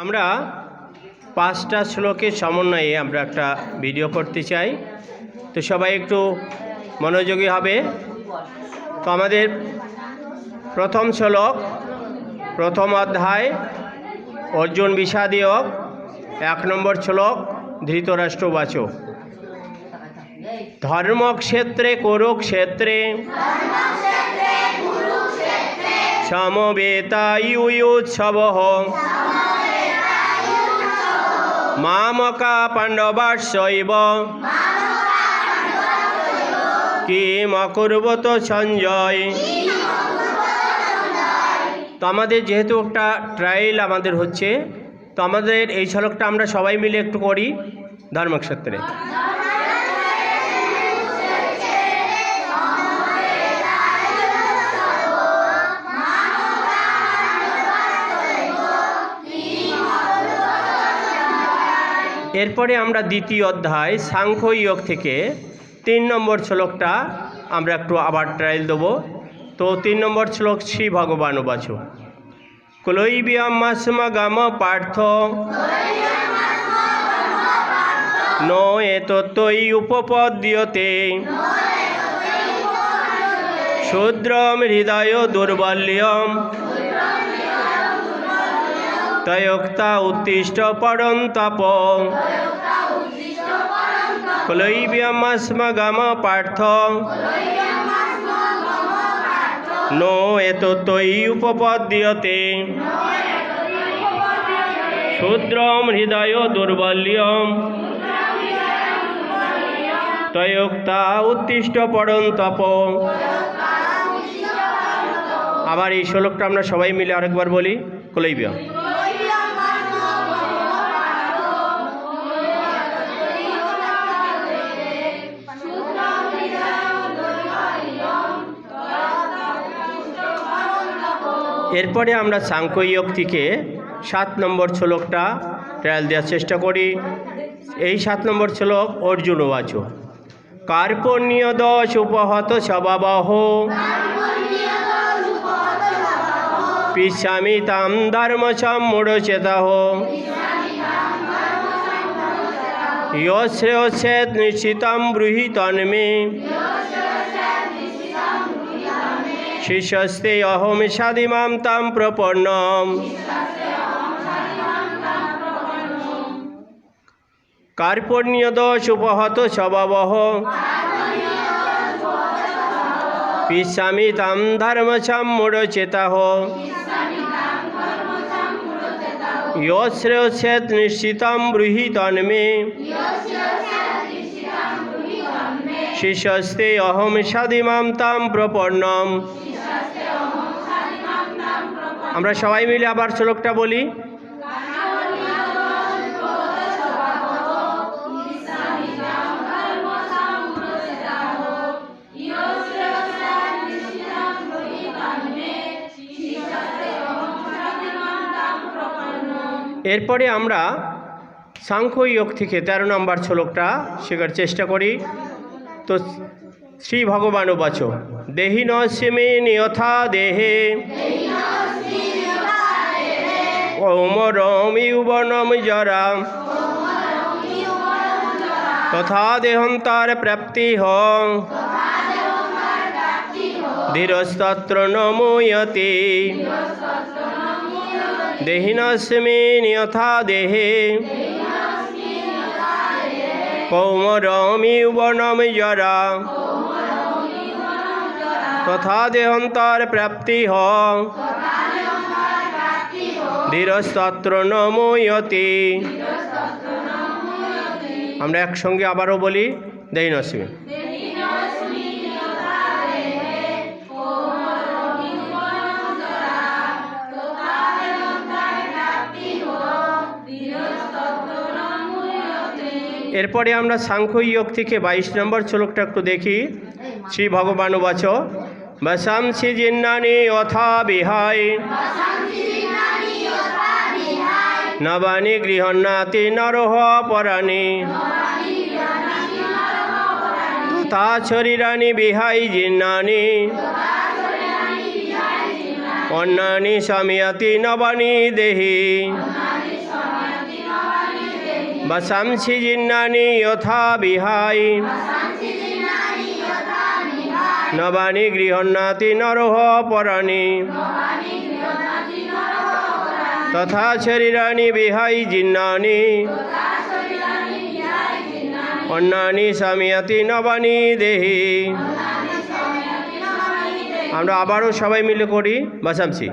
আমরা পাঁচটা শ্লোকের সমন্বয়ে আমরা একটা ভিডিও করতে চাই। তো সবাই একটু মনোযোগী হবে। তো আমাদের প্রথম শ্লোক, প্রথম অধ্যায়, অর্জুন বিষাদীয়ক এক নম্বর শ্লোক ধৃতরাষ্ট্রবাচক ধর্মক্ষেত্রে কুরুক্ষেত্রে সমবেতায়ুৎসব মামকা পাণ্ডবাস্যৈব কিম অকুর্বত সঞ্জয়। তো আমাদের যেহেতু একটা ট্রায়াল আমাদের হচ্ছে, তো আমাদের এই ঝলকটা আমরা সবাই মিলে একটু করি ধর্মক্ষেত্রে। এরপরে আমরা দ্বিতীয় অধ্যায় সাংখ্য ইয়োগ থেকে তিন নম্বর শ্লোকটা আমরা একটু আবার ট্রায়াল দেবো। তো তিন নম্বর শ্লোক, শ্রী ভগবান উবাচ। কৈব্যামাসমগাম পার্থ। ন এতই উপপদ্যতে। শূদ্রম হৃদয় দুর্বল্যম। তয়োক্তা উত্তিষ্ট পরন্তপ। কৈব্যামাসমগাম পার্থ। নো এতই উপপদ্যতে। শূদ্রম হৃদয় দুর্বল্যম। তয়োক্তা উত্তিষ্ট পরন্তপ। আবার এই শ্লোকটা আমরা সবাই মিলে আরেকবার বলি কলইবিয়া। এরপরে আমরা সাংখ্যয়োগ থেকে সাত নম্বর শ্লোকটা ট্রায়াল দেওয়ার চেষ্টা করি। এই সাত নম্বর শ্লোক অর্জুন ওয়াচ। কার্পণ্য দশ উপহত স্বভাবহ। পিছামি তাম ধর্ম সম্মূঢ়চেতাহ। শ্রেয়সেত নিশ্চিতম ব্রুহি তন্মে শিষ্যস্তে অহম সাদিমাম তাম প্রপন্নম। কার্পণ্য দোষ উপহত স্বভাবহ। পিসামি তাম ধর্ম সম্মূঢ়চেতাহ শ্রেয়সেত নিশ্চিতম ব্রুহি শিষ্যস্তে অহম সাদিমাম তাম প্রপন্নম। আমরা সবাই মিলে আবার শ্লোকটা বলি। এরপরে আমরা সাংখ্য যোগ থেকে তেরো নম্বর শ্লোকটা শেখার চেষ্টা করি। তো শ্রী ভগবান বাচ। দেহি নস্যমে নিয়থা দেহে। কৌমরমিউবনম জরা। তথা দেহন্তার প্রাপ্তি হ ধীরস্তত্র নমূয়তে। দেহিনস্মিন নিয়থা দেহে। কৌমরমিউবনম জরা। তথা দেহন্তর প্রাপ্তি হ। ধীরস্তত্র নময়তি আমরা একসঙ্গে আবারও বলি দেই দেহিনস্মি এরপরে আমরা সাংখ্য যোগ থেকে বাইশ নম্বর শ্লোকটা একটু দেখি। শ্রী ভগবান বাচ বসাংসি জিন্নানি অথা বিহায়। নবানি গৃহন্নাতি নরহ পরাণি। তা বিহাই জিন্নানি। অন্যানি স্বামীয়তি নবানি দেহি। বশাংসি জিন্নানি যথা বিহাই নবানী গৃহনাতি নরহ পরাণী তথা শরীরানি বিহাই জিন্নানি। অন্যানি সামিয়াতি নবানী দেহি। আমরা আবারও সবাই মিলে করি বাসামসি